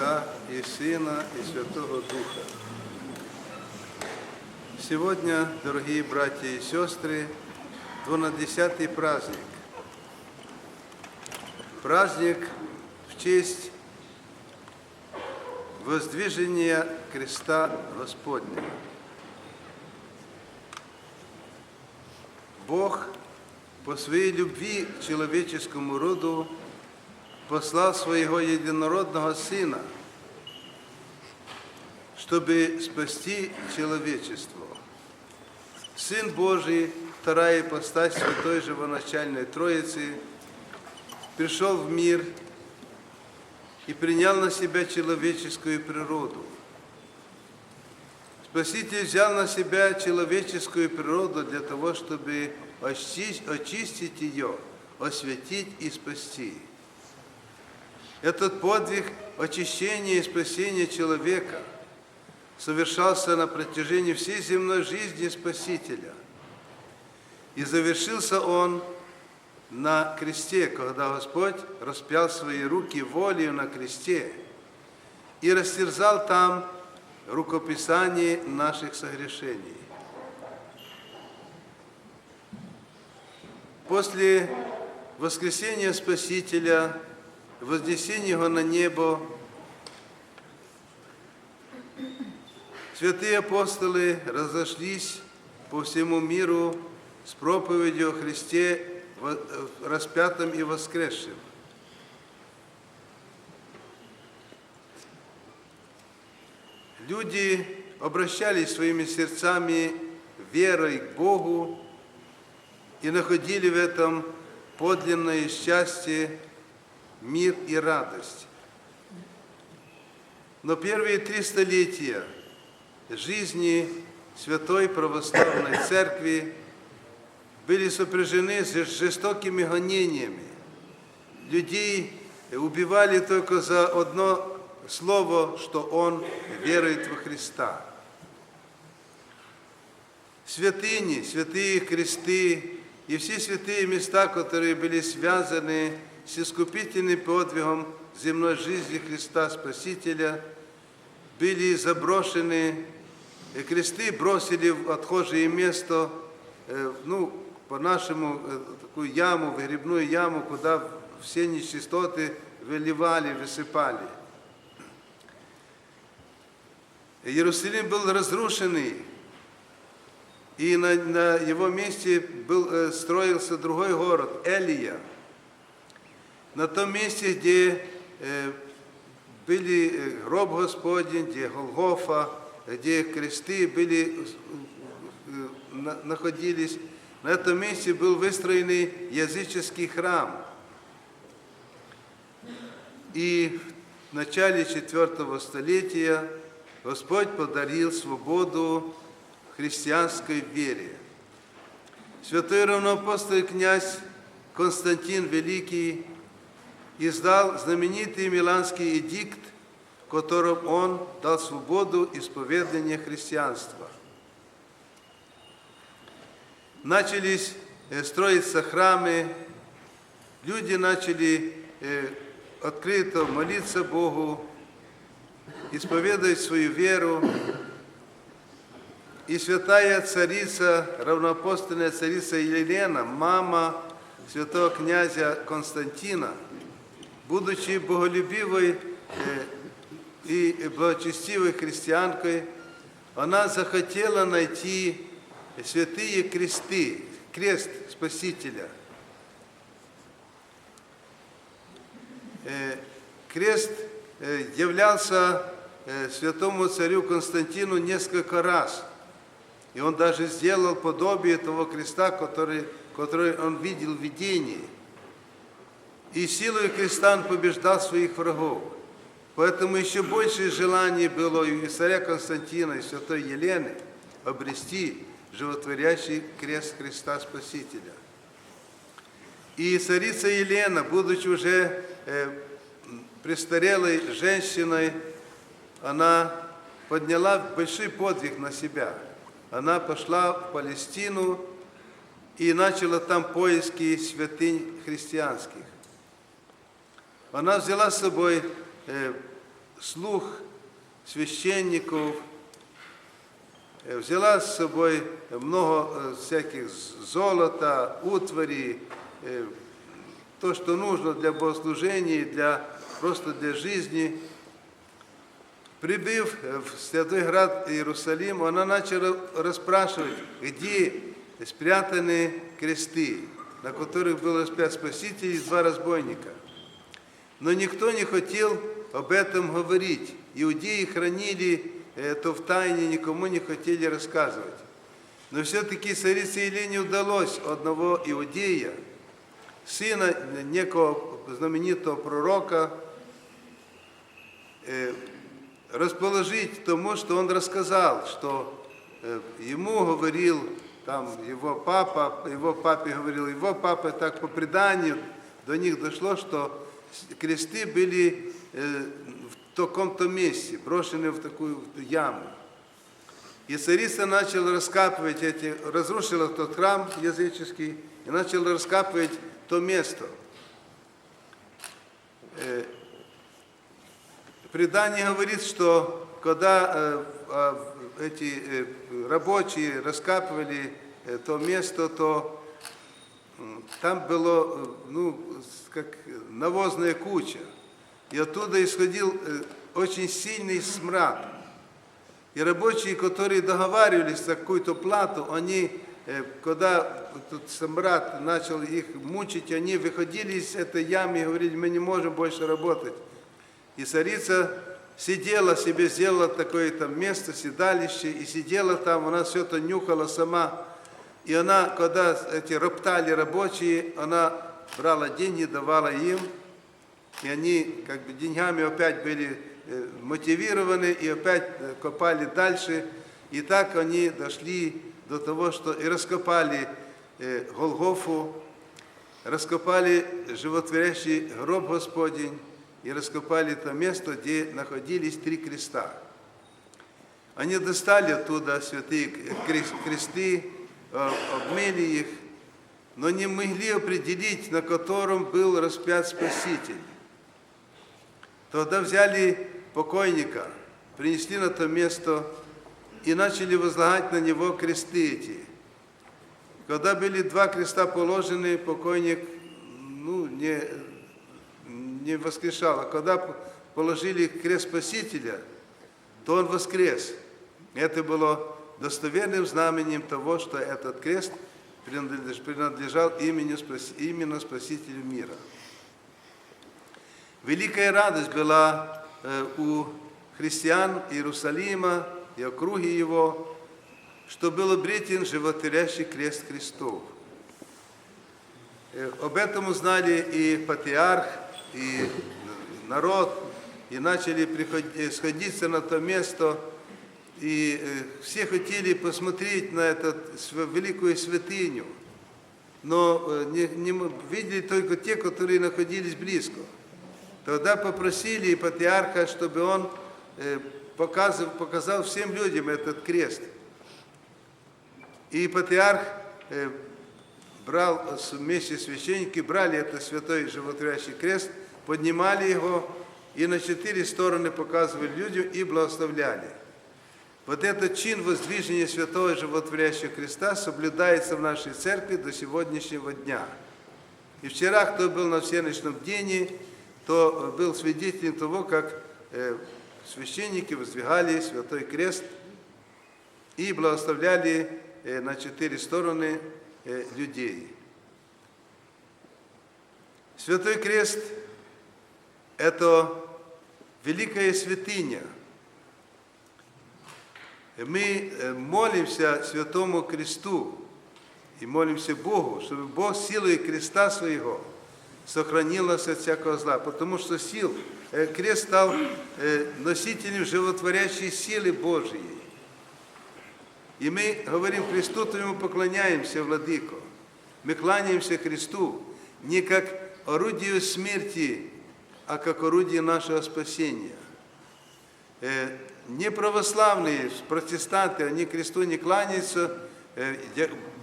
Отца и Сына и Святого Духа. Сегодня, дорогие братья и сестры, 12-й праздник. Праздник в честь воздвижения креста Господня. Бог по своей любви к человеческому роду послал своего единородного Сына, чтобы спасти человечество. Сын Божий, вторая ипостась Святой Живоначальной Троицы, пришел в мир и принял на себя человеческую природу. Спаситель взял на себя человеческую природу для того, чтобы очистить ее, осветить и спасти. Этот подвиг очищения и спасения человека совершался на протяжении всей земной жизни Спасителя. И завершился он на кресте, когда Господь распял свои руки волею на кресте и растерзал там рукописание наших согрешений. После воскресения Спасителя – вознесение его на небо, святые апостолы разошлись по всему миру с проповедью о Христе распятом и воскресшем. Люди обращались своими сердцами верой к Богу и находили в этом подлинное счастье мир и радость. Но первые три столетия жизни Святой Православной Церкви были сопряжены с жестокими гонениями. Людей убивали только за одно слово, что он верует во Христа. Святыни, святые кресты и все святые места, которые были связаны с искупительным подвигом земной жизни Христа Спасителя были заброшены, и кресты бросили в отхожее место, э, ну, по-нашему, э, такую яму, выгребную яму, куда все нечистоты выливали, высыпали. Иерусалим был разрушенный, и на, на его месте был, э, строился другой город, Элия – на том месте, где были гроб Господень, где Голгофа, где кресты были, находились, на этом месте был выстроенный языческий храм. И в начале IV столетия Господь подарил свободу христианской вере. Святой равноапостольный князь Константин Великий издал знаменитый Миланский эдикт, в котором он дал свободу исповедания христианства. Начались э, строиться храмы, люди начали э, открыто молиться Богу, исповедовать свою веру. И святая царица, равноапостольная царица Елена, мама святого князя Константина – будучи боголюбивой и благочестивой христианкой, она захотела найти святые кресты, крест Спасителя. Крест являлся святому царю Константину несколько раз. И он даже сделал подобие того креста, который, который он видел в видении – и силой креста он побеждал своих врагов. Поэтому еще большее желание было и у царя Константина, и святой Елены обрести животворящий крест Христа Спасителя. И царица Елена, будучи уже э, престарелой женщиной, она подняла большой подвиг на себя. Она пошла в Палестину и начала там поиски святынь христианских. Она взяла с собой э, слух священников, э, взяла с собой много э, всяких золота, утвари, э, то, что нужно для богослужения, для, просто для жизни. Прибыв в святой град Иерусалим, она начала расспрашивать, где спрятаны кресты, на которых был распят Спаситель и два разбойника. Но никто не хотел об этом говорить. Иудеи хранили это в тайне, никому не хотели рассказывать. Но все-таки царице Елене удалось одного иудея, сына некого знаменитого пророка, э, расположить тому, что он рассказал, что э, ему говорил там его папа, его папе говорил, его папа, так по преданию до них дошло, что кресты были э, в таком-то месте, брошены в такую яму. И царица начала раскапывать эти, разрушила тот храм языческий и начала раскапывать то место. Э, предание говорит, что когда э, а, эти рабочие раскапывали то место, то там было, ну, как навозная куча. И оттуда исходил очень сильный смрад. И рабочие, которые договаривались за какую-то плату, они, когда тут смрад начал их мучить, они выходили из этой ямы и говорили, мы не можем больше работать. И царица сидела себе, сделала такое там место, седалище, и сидела там, она все это нюхала сама. И она, когда эти роптали рабочие, она брала деньги, давала им, и они как бы деньгами опять были мотивированы и опять копали дальше. И так они дошли до того, что и раскопали Голгофу, раскопали животворящий гроб Господень и раскопали то место, где находились три креста. Они достали оттуда святые кресты, обмыли их, но не могли определить, на котором был распят Спаситель. Тогда взяли покойника, принесли на то место и начали возлагать на него кресты эти. Когда были два креста положены, покойник ну, не, не воскрешал. А когда положили крест Спасителя, то он воскрес. Это было достоверным знаменем того, что этот крест принадлежал имени, именно Спасителю мира. Великая радость была э, у христиан Иерусалима и округи его, что был обретен животворящий крест Христов. Э, об этом узнали и патриарх, и народ, и начали сходиться на то место, и э, все хотели посмотреть на эту великую святыню, но э, не, не видели только те, которые находились близко. Тогда попросили патриарха, чтобы он э, показал, показал всем людям этот крест. И патриарх брал вместе священники, брали этот святой животворящий крест, поднимали его и на четыре стороны показывали людям и благословляли. Вот этот чин воздвижения святого животворящего креста соблюдается в нашей церкви до сегодняшнего дня. И вчера, кто был на всеночном бдении, то был свидетелем того, как э, священники воздвигали святой крест и благословляли э, на четыре стороны э, людей. Святой крест – это великая святыня – мы э, молимся Святому Кресту и молимся Богу, чтобы Бог силой креста своего сохранил нас от всякого зла, потому что сил, э, крест стал э, носителем животворящей силы Божьей. И мы говорим кресту, то ему поклоняемся, Владыко. Мы кланяемся кресту не как орудию смерти, а как орудие нашего спасения не православные, протестанты, они кресту не кланяются,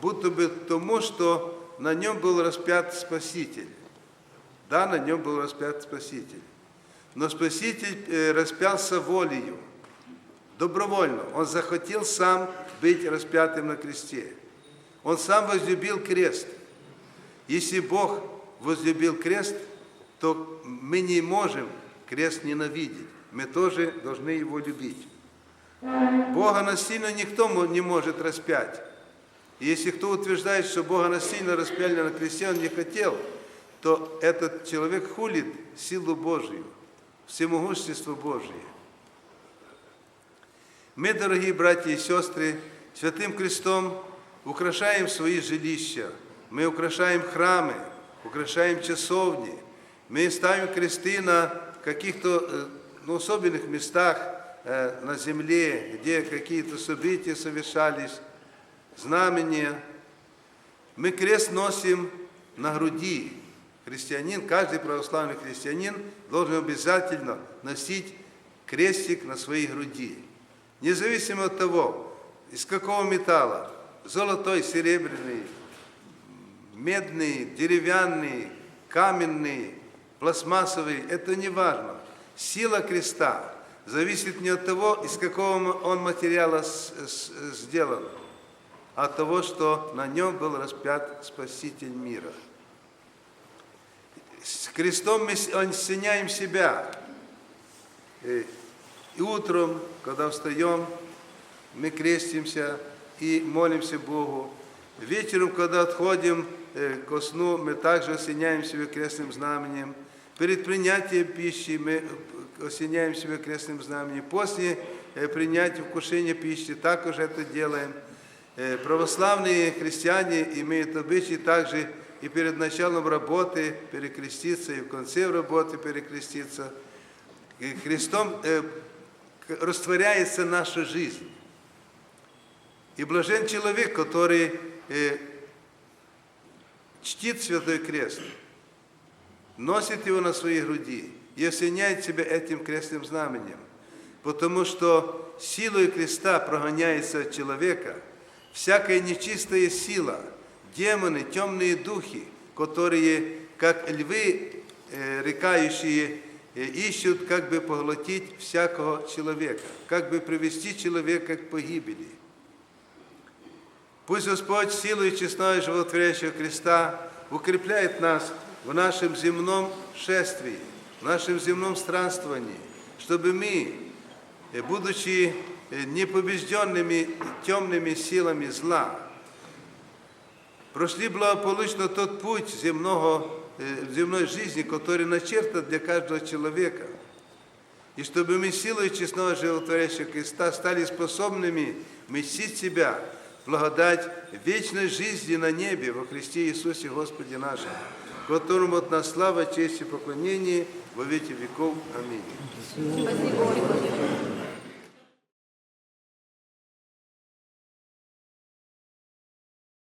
будто бы тому, что на нем был распят Спаситель. Да, на нем был распят Спаситель. Но Спаситель распялся волею, добровольно. Он захотел сам быть распятым на кресте. Он сам возлюбил крест. Если Бог возлюбил крест, то мы не можем крест ненавидеть. Мы тоже должны его любить. Бога насильно никто не может распять. И если кто утверждает, что Бога насильно распяли на кресте, он не хотел, то этот человек хулит силу Божию, всемогущество Божие. Мы, дорогие братья и сестры, Святым Крестом украшаем свои жилища, мы украшаем храмы, украшаем часовни, мы ставим кресты на каких-то э, ну, особенных местах э, на земле, где какие-то события совершались, знамения. Мы крест носим на груди. Христианин, каждый православный христианин должен обязательно носить крестик на своей груди. Независимо от того, из какого металла, золотой, серебряный, медный, деревянный, каменный, пластмассовый, это не важно. Сила креста зависит не от того, из какого он материала сделан, а от того, что на нем был распят Спаситель мира. С крестом мы осеняем себя. Э, И утром, когда встаем, мы крестимся и молимся Богу. Вечером, когда отходим э, ко сну, мы также осеняем себя крестным знаменем. Перед принятием пищи мы осеняем себя крестным знаменем. После э, принятия вкушения пищи также это делаем. Э, Православные христиане имеют обычай также и перед началом работы перекреститься, и в конце работы перекреститься. И Христом э, растворяется наша жизнь. И блажен человек, который э, чтит Святой Крест, носит его на своей груди и осеняет себя этим крестным знаменем. Потому что силой креста прогоняется от человека всякая нечистая сила, демоны, темные духи, которые, как львы, э, рекающие, э, ищут, как бы поглотить всякого человека, как бы привести человека к погибели. Пусть Господь силой честной животворящего креста укрепляет нас в нашем земном шествии, в нашем земном странствовании, чтобы мы, э, будучи э, непобежденными темными силами зла, прошли благополучно тот путь земного, э, земной жизни, который начертан для каждого человека. И чтобы мы силой честного животворящего креста стали способными вместить себя благодать вечной жизни на небе во Христе Иисусе Господе нашем, которому от нас слава, честь и поклонение во веки веков. Аминь.